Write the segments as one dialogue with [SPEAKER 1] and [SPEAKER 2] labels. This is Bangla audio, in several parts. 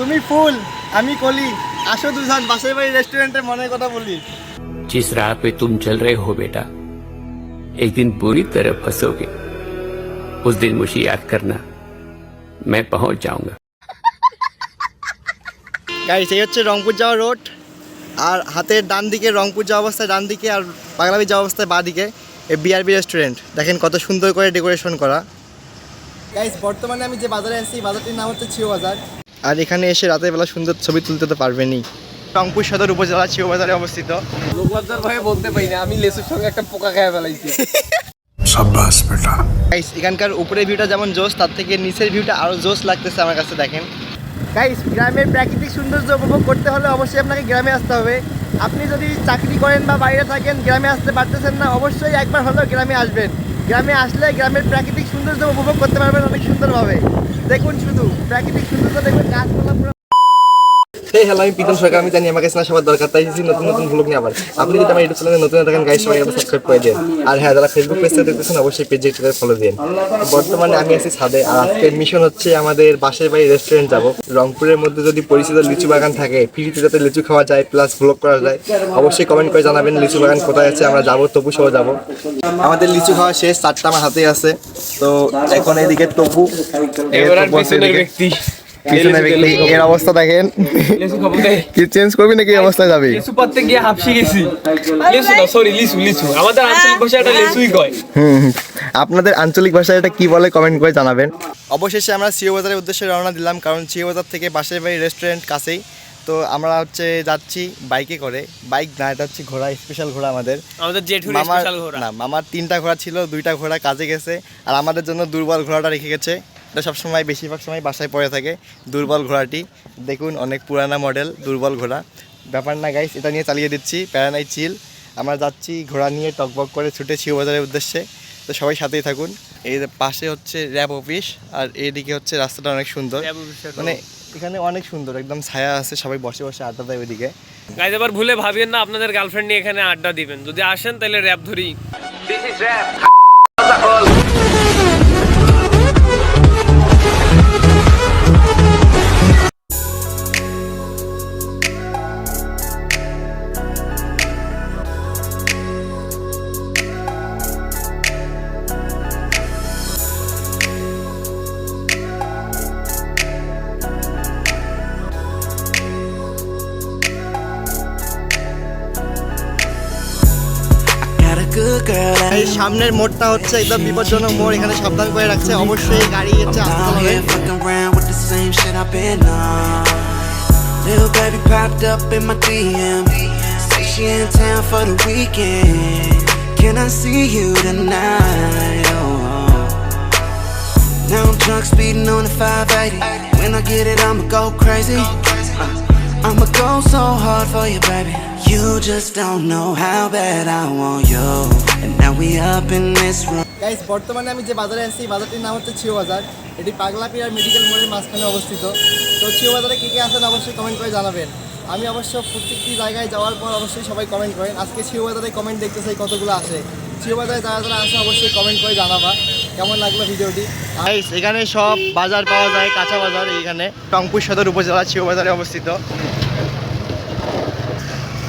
[SPEAKER 1] তুমি ফুল আমি কলি আসো দুজন বাসার বাড়ি রেস্টুরেন্টে মনের কথা বলি
[SPEAKER 2] जिस राह पे तुम चल रहे हो बेटा एक दिन बुरी तरह फंसोगे उस दिन मुझे याद करना मैं पहुंच जाऊंगा
[SPEAKER 1] গাইস এই হচ্ছে রংপুর যাওয়া রোড আর হাতের ডান দিকে রংপুর যাওয়া অবস্থায় ডান দিকে আর পাগলামি যাওয়া অবস্থায় বাঁ দিকে এই বিআরবি রেস্টুরেন্ট দেখেন কত সুন্দর করে ডেকোরেশন করা গাইস বর্তমানে আমি যে বাজারে আছি বাজারটির নাম হচ্ছে ছিও বাজার আর এখানে এসে রাতের বেলা সুন্দর ছবি তুলতে তো পারবেনই। রংপুর সদর উপজেলা শিববাজারে অবস্থিত।
[SPEAKER 3] লোকলজ্জার ভাই বলতে পারি না আমি লেসুর সঙ্গে একটা পোকা খেয়ে ফেলাইছি।
[SPEAKER 4] সাব্বাস
[SPEAKER 1] বেটা। এখানকার উপরের ভিউটা যেমন জোশ তার থেকে নিচের ভিউটা আরও জোশ লাগতেছে আমার কাছে দেখেন। গাইস গ্রামের প্রাকৃতিক সৌন্দর্য উপভোগ করতে হলে অবশ্যই আপনাকে গ্রামে আসতে হবে। আপনি যদি চাকরি করেন বা বাইরে থাকেন গ্রামে আসতে পারতেছেন না অবশ্যই একবার হলেও গ্রামে আসবেন। গ্রামে আসলে গ্রামের প্রাকৃতিক সৌন্দর্য উপভোগ করতে পারবেন অনেক সুন্দরভাবে। দেখুন শুধু প্রাকৃতিক সৌন্দর্য দেখবেন গাছপালা পুরো আমি জানি সবার দরকার, তাই নতুন নতুন আপনি যদি নতুন করে দিন। আর হ্যাঁ ফেসবুক অবশ্যই দিন। বর্তমানে আমি আছি ছাদে, আর আজকের মিশন হচ্ছে আমাদের বাসের বাড়ি রেস্টুরেন্ট যাব। রংপুরের মধ্যে যদি পরিচিত লিচু বাগান থাকে ফ্রিতে যাতে লিচু খাওয়া যায় প্লাস ব্লগ করা যায়, অবশ্যই কমেন্ট করে জানাবেন লিচু বাগান কোথায় আছে, আমরা যাব, তবু সহ যাব। আমাদের লিচু খাওয়া শেষ, চারটা আমার হাতে আছে। তো এখন এদিকে এদিকে।
[SPEAKER 3] ব্যক্তি
[SPEAKER 1] পিছনে ব্যক্তি এর অবস্থা দেখেন।
[SPEAKER 3] লেসু খাব দে
[SPEAKER 1] কি চেঞ্জ করবি নাকি এই অবস্থায় যাবি?
[SPEAKER 3] লিচু গিয়ে হাফসি গেছি। লিচু না সরি লিচু লিচু আমাদের আঞ্চলিক ভাষায় এটা লিচুই কয়।
[SPEAKER 1] হুম হুম। আপনাদের আঞ্চলিক ভাষায় এটা কি বলে কমেন্ট করে জানাবেন। অবশেষে আমরা সিও বাজারের উদ্দেশ্যে রওনা দিলাম কারণ সিও বাজার থেকে বাসের বাড়ি রেস্টুরেন্ট কাছেই। তো আমরা হচ্ছে যাচ্ছি বাইকে করে। বাইক না এটা হচ্ছে ঘোড়া স্পেশাল ঘোড়া আমাদের।
[SPEAKER 3] আমাদের জেঠুর
[SPEAKER 1] মামার
[SPEAKER 3] স্পেশাল ঘোড়া।
[SPEAKER 1] না মামার তিনটা ঘোড়া ছিল দুইটা ঘোড়া কাজে গেছে। আর আমাদের জন্য দুর্বল ঘোড়াটা রেখে গেছে। এটা সবসময় বেশিরভাগ সময় বাসায় পড়ে থাকে দুর্বল ঘোড়াটি। দেখুন অনেক পুরানা মডেল দুর্বল ঘোড়া। ব্যাপার না গাইস এটা নিয়ে চালিয়ে দিচ্ছি প্যারানাই চিল। আমরা যাচ্ছি ঘোড়া নিয়ে টকবক করে ছুটে শিও বাজারের উদ্দেশ্যে। তো সবাই সাথেই থাকুন। এই পাশে হচ্ছে র্যাব অফিস আর এদিকে হচ্ছে রাস্তাটা অনেক সুন্দর। মানে এখানে অনেক সুন্দর একদম ছায়া আছে সবাই বসে বসে আড্ডা দেয় ওইদিকে।
[SPEAKER 3] গাইজ এবার ভুলে ভাবিয়েন না আপনাদের গার্লফ্রেন্ড নিয়ে এখানে আড্ডা দিবেন। যদি আসেন তাহলে র্যাব ধরি।
[SPEAKER 1] সামনের মোড়টা হচ্ছে একদম বিপজ্জনক মোড় এখানে সাবধান করে রাখছে অবশ্যই গাড়ি হচ্ছে আসতে হবে.
[SPEAKER 5] Little baby popped up in my DM. Say she in town for the weekend. Can I see you tonight? Oh. Now I'm drunk speeding on the 580. When I get it, I'ma go crazy. Uh, I'ma go so hard for you, baby. You just don't know how bad I want you. And now we up in this room.
[SPEAKER 1] Guys বর্তমানে আমি যে বাজারে আছি বাজারটির নাম হচ্ছে ছিও বাজার এটি পাগলাপিয়ার মেডিকেল মোড়ের মাঝখানে অবস্থিত। তো ছিও বাজারে কে কে আছেন অবশ্যই কমেন্ট করে জানাবেন। আমি অবশ্য প্রত্যেকটি জায়গায় যাওয়ার পর অবশ্যই সবাই কমেন্ট করেন। আজকে ছিও বাজারে কমেন্ট দেখতে চাই কতগুলো আসে। ছিও বাজারে যারা যারা আসে অবশ্যই কমেন্ট করে জানাবা। কেমন লাগল ভিডিওটি? গাইস এখানে সব বাজার পাওয়া যায় কাঁচা বাজার এইখানে। রংপুর সদর উপজেলা ছিও বাজারে অবস্থিত।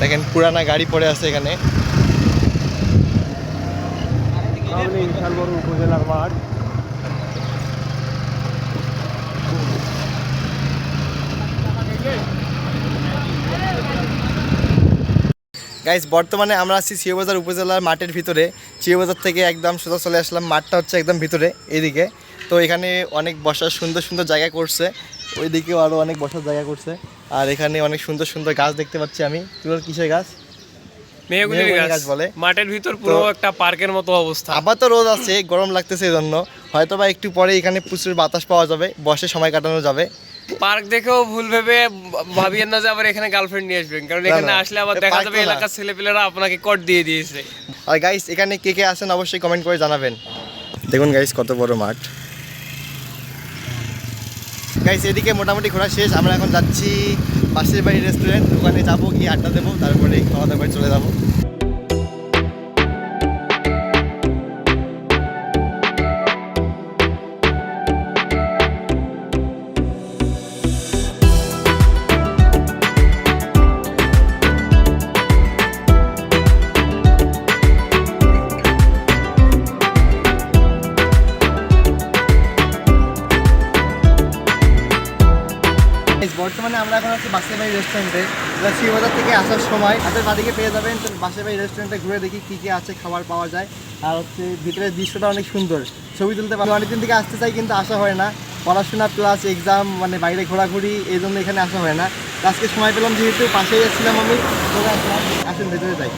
[SPEAKER 1] দেখেন পুরানা গাড়ি পড়ে আছে এখানে। উপজেলার মাঠ। গাইস বর্তমানে আমরা আছি সিওবাজার উপজেলার মাঠের ভিতরে। সিওবাজার থেকে একদম সোজা চলে আসলাম মাঠটা হচ্ছে একদম ভিতরে এদিকে তো এখানে অনেক বসার সুন্দর সুন্দর জায়গা করছে। ওইদিকেও আরও অনেক বসার জায়গা করছে। আর এখানে অনেক সুন্দর সুন্দর গাছ দেখতে পাচ্ছি আমি। তুলোর কিসের গাছ?
[SPEAKER 3] মেহগুলির গাছ।
[SPEAKER 1] বলে।
[SPEAKER 3] মাঠের ভিতর পুরো একটা পার্কের মতো অবস্থা।
[SPEAKER 1] আবার তো রোদ আছে গরম লাগতেছে এই জন্য হয়তো বা একটু পরে এখানে প্রচুর বাতাস পাওয়া যাবে বসে সময় কাটানো যাবে।
[SPEAKER 3] পার্ক দেখেও ভুল ভেবে ভাবিয়েন না যে আবার এখানে গার্লফ্রেন্ড নিয়ে আসবেন কারণ এখানে আসলে আবার দেখা যাবে এলাকার ছেলেপেলেরা আপনাকে কট দিয়ে দিয়েছে।
[SPEAKER 1] আর গাইস এখানে কে কে আছেন অবশ্যই কমেন্ট করে জানাবেন। দেখুন গাইস কত বড় মাঠ। গাইস এদিকে মোটামুটি ঘোরা শেষ। আমরা এখন যাচ্ছি পাশের বাড়ি রেস্টুরেন্ট ওখানে যাব গিয়ে আড্ডা দেবো, তারপরে খাওয়া দাওয়া করে চলে যাব। রেস্টুরেন্টে এবার শিবাজার থেকে আসার সময় হাতের বাদিকে পেয়ে যাবেন। তো বাসাবাড়ি রেস্টুরেন্টে ঘুরে দেখি কী কী আছে, খাবার পাওয়া যায়। আর হচ্ছে ভিতরের দৃশ্যটা অনেক সুন্দর। ছবি তুলতে পারি অনেকদিন থেকে আসতে চাই, কিন্তু আসা হয় না। পড়াশোনা প্লাস এক্সাম মানে বাইরে ঘোরাঘুরি, এই জন্য এখানে আসা হয় না। আজকে সময় পেলাম যেহেতু পাশেই আসছিলাম আমি। আসুন, ভেতরে যাই।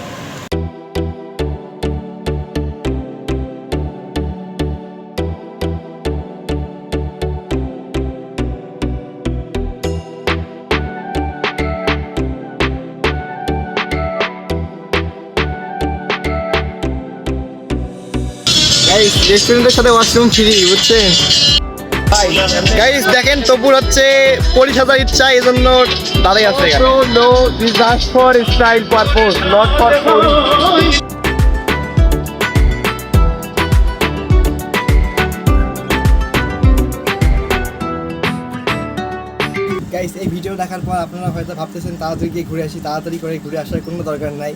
[SPEAKER 1] রেস্টুরেন্টের সাথে ওয়াশরুম ফ্রি বুঝছেন? গাইস দেখেন তপুর হচ্ছে পরি সাজার ইচ্ছা এই জন্য দাঁড়াই আছে no this just for style purpose not for guys এই ভিডিও দেখার পর আপনারা হয়তো ভাবতেছেন তাড়াতাড়ি গিয়ে ঘুরে আসি তাড়াতাড়ি করে ঘুরে আসার কোনো দরকার নাই।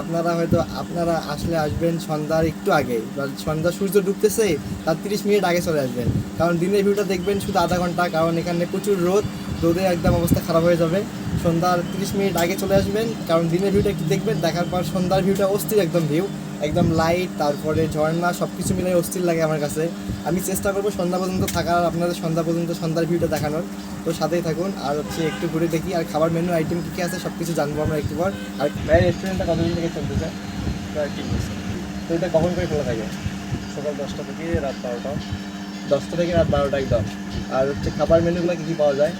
[SPEAKER 1] আপনারা হয়তো, আপনারা আসলে আসবেন সন্ধ্যার একটু আগে। সন্ধ্যা সূর্য ডুবতেছে, তার তিরিশ মিনিট আগে চলে আসবেন। কারণ দিনের ভিউটা দেখবেন শুধু আধা ঘণ্টা, কারণ এখানে প্রচুর রোদ, রোদে একদম অবস্থা খারাপ হয়ে যাবে। সন্ধ্যার তিরিশ মিনিট আগে চলে আসবেন, কারণ দিনের ভিউটা একটু দেখবেন, দেখার পর সন্ধ্যার ভিউটা অস্থির একদম ভিউ একদম লাইট তারপরে ঝর্ণা সব কিছু মিলে অস্থির লাগে আমার কাছে। আমি চেষ্টা করব সন্ধ্যা পর্যন্ত থাকার আপনাদের সন্ধ্যা পর্যন্ত সন্ধ্যার ভিউটা দেখানোর। তো সাথেই থাকুন আর হচ্ছে একটু ঘুরে দেখি আর খাবার মেনু আইটেম কী কী আছে সব কিছু জানব আমরা একটু পর। আর ভাই রেস্টুরেন্টটা কতদিন থেকে চলতেছে?
[SPEAKER 6] তিন বছর।
[SPEAKER 1] তো এটা কখন করে খোলা থাকে?
[SPEAKER 6] সকাল দশটা থেকে রাত বারোটা।
[SPEAKER 1] দশটা থেকে রাত বারোটা একদম। আর হচ্ছে খাবার মেনুগুলো কী কী পাওয়া যায়?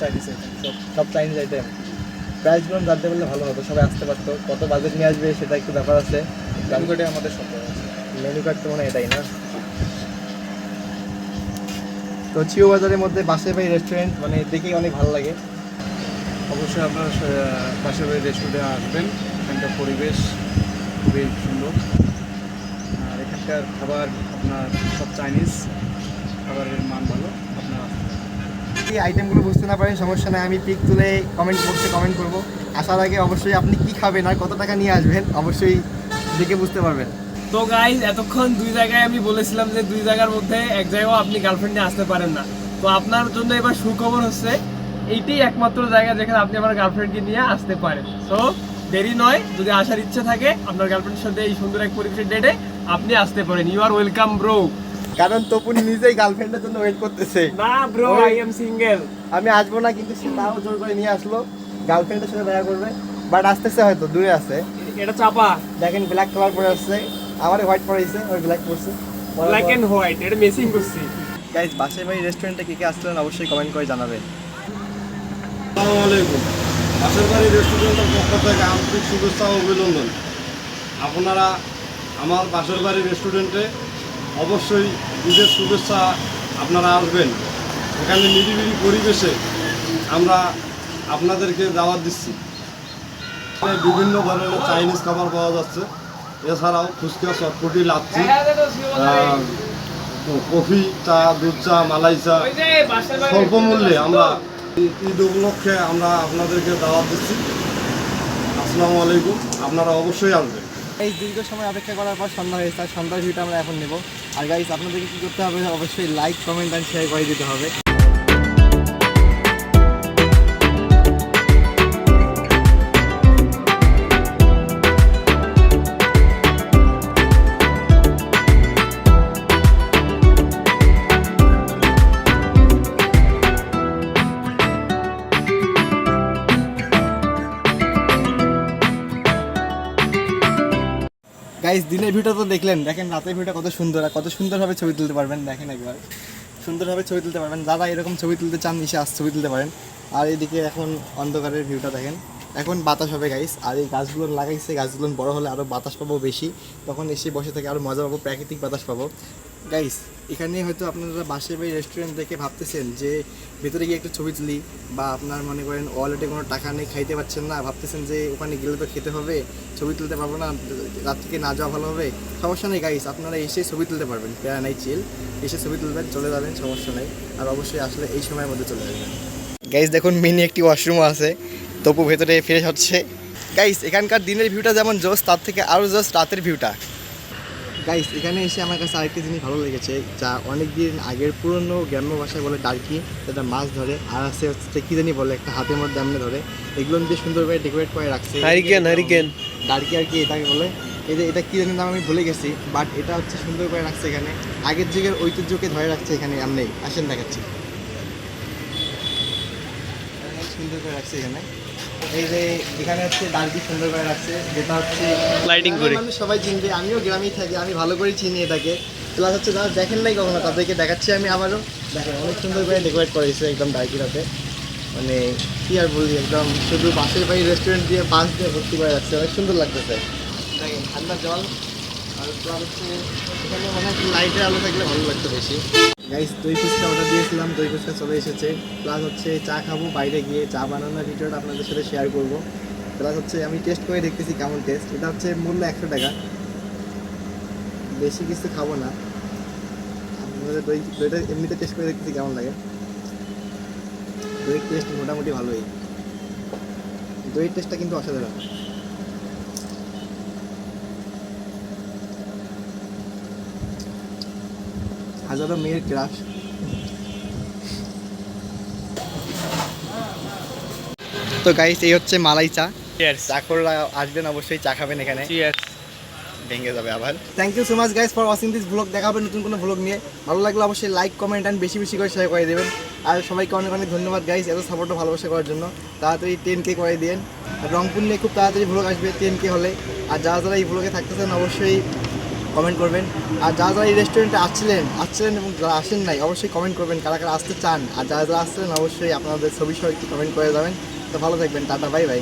[SPEAKER 6] চাইনিজ আইটেম সব
[SPEAKER 1] সব চাইনিজ আইটেম প্রাইসগুলো জানতে পারলে ভালো হতো সবাই আসতে পারতো। কত বাজেট নিয়ে আসবে সেটা একটু ব্যাপার আছে।
[SPEAKER 6] গানগড়ে আমাদের সব
[SPEAKER 1] মেনু কার্ড তো মনে হয় এটাই না? তো চিও বাজারের মধ্যে বাসে ভাই রেস্টুরেন্ট মানে দেখেই অনেক ভালো লাগে।
[SPEAKER 6] অবশ্যই আপনারা পাশের বাড়ির রেস্টুরেন্টে আসবেন। এখানকার পরিবেশ খুবই সুন্দর। আর এখানকার খাবার আপনার সব চাইনিজ খাবারের মান ভালো আপনার
[SPEAKER 1] এই আইটেমগুলো বুঝতে না পারেন সমস্যা নাই আমি পিক তুলে কমেন্ট বক্সে কমেন্ট করব। আসার আগে অবশ্যই আপনি কি খাবেন আর কত টাকা নিয়ে আসবেন অবশ্যই দেখে বুঝতে পারবেন।
[SPEAKER 3] তো গাইজ এতক্ষণ দুই জায়গায় আমি বলেছিলাম যে দুই জায়গার মধ্যে এক জায়গাও আপনি গার্লফ্রেন্ড নিয়ে আসতে পারেন না। তো আপনার জন্য এবার সুখবর হচ্ছে এইটাই একমাত্র জায়গা যেখানে আপনি আমার গার্লফ্রেন্ডকে নিয়ে আসতে পারেন। তো দেরি নয় যদি আসার ইচ্ছে থাকে আপনার গার্লফ্রেন্ডের সাথে এই সুন্দর এক পরিবেশের ডেটে আপনি আসতে পারেন। ইউ আর ওয়েলকাম ব্রো
[SPEAKER 1] কারণ তপুন নিজেই গার্লফ্রেন্ডের জন্য ওয়েট করতেছে।
[SPEAKER 3] না ব্রো আই এম সিঙ্গেল
[SPEAKER 1] আমি আসব না কিন্তু সে তাও জোর করে নিয়ে আসলো। গার্লফ্রেন্ডের সাথে দেখা করবে। বাট আসতেছে হয়তো দূরে আছে।
[SPEAKER 3] এটা চাপা।
[SPEAKER 1] দেখেন ব্ল্যাক কালার পরে আসছে। আমার হোয়াইট পরাইছে ওই ব্ল্যাক পরছে।
[SPEAKER 3] ব্ল্যাক এন্ড হোয়াইট এটা মেসিং করছি।
[SPEAKER 1] গাইজ বাসাই ভাই রেস্টুরেন্টে কে কে আসলেন অবশ্যই কমেন্ট করে জানাবেন।
[SPEAKER 7] আসসালামু আলাইকুম। পাশের বাড়ি রেস্টুরেন্টের পক্ষ থেকে আন্তরিক শুভেচ্ছা ও অভিনন্দন। আপনারা আমার পাশের বাড়ি রেস্টুরেন্টে অবশ্যই ঈদের শুভেচ্ছা আপনারা আসবেন। এখানে নিরিবিলি পরিবেশে আমরা আপনাদেরকে দাওয়াত দিচ্ছি। বিভিন্ন ধরনের চাইনিজ খাবার পাওয়া যাচ্ছে। এছাড়াও ফুচকা চটপটি লাচ্ছি কফি চা দুধ চা মালাই চা স্বল্প মূল্যে আমরা ঈদ উপলক্ষে আমরা আপনাদেরকে দাওয়াত দিচ্ছি। আসসালামু আলাইকুম আপনারা অবশ্যই আসবেন।
[SPEAKER 1] এই দীর্ঘ সময় অপেক্ষা করার পর সন্ধ্যা হয়েছে আর সন্ধ্যার ভিউটা আমরা এখন নেব। আর গাইজ আপনাদেরকে কী করতে হবে? অবশ্যই লাইক কমেন্ট অ্যান্ড শেয়ার করে দিতে হবে। দিনের ভিউটা তো দেখলেন। দেখেন রাতের ভিউটা কত সুন্দর কত সুন্দরভাবে ছবি তুলতে পারবেন, দেখেন একবার। সুন্দরভাবে ছবি তুলতে পারবেন। যারা এরকম ছবি তুলতে চান এসে আস ছবি তুলতে পারেন। আর এদিকে এখন অন্ধকারের ভিউটা দেখেন। এখন বাতাস হবে গাইস আর এই গাছগুলো লাগাইছে, গাছগুলো বড় হলে আরও বাতাস পাবো বেশি। তখন এসে বসে থেকে আরও মজা পাবো, প্রাকৃতিক বাতাস পাবো। গাইস এখানে হয়তো আপনারা বাসে বাই রেস্টুরেন্ট দেখে ভাবতেছেন যে ভেতরে গিয়ে একটু ছবি তুলি বা আপনার মনে করেন ওয়ালেটে কোনো টাকা নেই, খাইতে পারছেন না, ভাবতেছেন যে ওখানে গেলে তো খেতে হবে, ছবি তুলতে পারব না রাত থেকে না যাওয়া ভালো হবে। সমস্যা নেই গাইস আপনারা এসে ছবি তুলতে পারবেন, প্যারা নাই চিল এসে ছবি তুলবেন, চলে যাবেন, সমস্যা নেই। আর অবশ্যই আসলে এই সময়ের মধ্যে চলে যাবেন গাইস দেখুন মিনি একটি ওয়াশরুম আছে। তপু ভেতরে ফ্রেশ হচ্ছে। গাইস এখানকার দিনের ভিউটা যেমন জোস তার থেকে আরও জোস রাতের ভিউটা গাইস এখানে এসে আমার কাছে আরেকটি জিনিস ভালো লেগেছে যা অনেক দিন আগের পুরনো গ্রাম্য ভাষায় বলে ডার্কি যেটা মাছ ধরে আর আছে হচ্ছে কি জানি বলে একটা হাতের মধ্যে এমনি ধরে। এগুলো দিয়ে সুন্দরভাবে ডেকোরেট করে রাখছে।
[SPEAKER 3] হারিকেন হারিকেন
[SPEAKER 1] ডার্কি আর কি এটাকে বলে। এই যে এটা কি জানি নাম আমি ভুলে গেছি বাট এটা হচ্ছে সুন্দর করে রাখছে এখানে। আগের যুগের ঐতিহ্যকে ধরে রাখছে এখানে এমনি আসেন দেখাচ্ছি। সুন্দর করে রাখছে এখানে। এই যে এখানে হচ্ছে ডার্কি সুন্দর করে রাখছে যেটা হচ্ছে
[SPEAKER 3] Lighting করে।
[SPEAKER 1] মানুষ সবাই চিনবে আমিও গ্রামেই থাকি আমি ভালো করে চিনি এটাকে। প্লাস হচ্ছে যারা দেখেন নাই কখনো তাদেরকে দেখাচ্ছি আমি আবারও। দেখেন অনেক সুন্দর করে ডেকোরেট করেছে একদম ডার্কিটাতে মানে কি আর বলি একদম শুধু পাশের বাড়ি রেস্টুরেন্ট দিয়ে পাশ দিয়ে ভর্তি করে রাখছে অনেক সুন্দর লাগতেছে। দেখেন ঠান্ডা জল। লাইটের আলো থাকলে ভালো লাগতো বেশি গাইস দই ফুচকা অর্ডার দিয়েছিলাম, দই ফুচকা চলে এসেছে। প্লাস হচ্ছে চা খাব, বাইরে গিয়ে চা বানানোর ভিডিওটা আপনাদের সাথে শেয়ার করব। প্লাস হচ্ছে আমি টেস্ট করে দেখতেছি কেমন টেস্ট এটা হচ্ছে মূল্য একশো টাকা। বেশি কিছু খাব না। আপনাদের দই, দইটা এমনিতে টেস্ট করে দেখতেছি কেমন লাগে। দইয়ের টেস্ট মোটামুটি ভালোই। দইয়ের টেস্টটা কিন্তু অসাধারণ। হাজারো মেয়ের ক্রাশ। তো গাইস এই হচ্ছে মালাই চা। চাকররা আসবেন অবশ্যই চা খাবেন এখানে। ভেঙে যাবে আবার। Thank you so much guys for watching this vlog দেখাবেন নতুন কোনো ব্লগ নিয়ে। ভালো লাগলে অবশ্যই লাইক কমেন্ট অ্যান্ড বেশি বেশি করে শেয়ার করে দেবেন। আর সবাইকে অনেক অনেক ধন্যবাদ গাইস এত সাপোর্ট ভালোবাসা করার জন্য। তাড়াতাড়ি টেন কে করে দিন আর রংপুর নিয়ে খুব তাড়াতাড়ি ব্লগ আসবে টেন কে হলে। আর যারা যারা এই ব্লগে থাকতেছেন অবশ্যই কমেন্ট করবেন। আর যারা যারা এই রেস্টুরেন্টে আসছিলেন আসছিলেন এবং যারা আসেন নাই, অবশ্যই কমেন্ট করবেন কারা কারা আসতে চান। আর যারা যারা আসছিলেন, অবশ্যই আপনাদের ছবি সহ একটু কমেন্ট করে যাবেন। তো ভালো থাকবেন, টাটা বাই বাই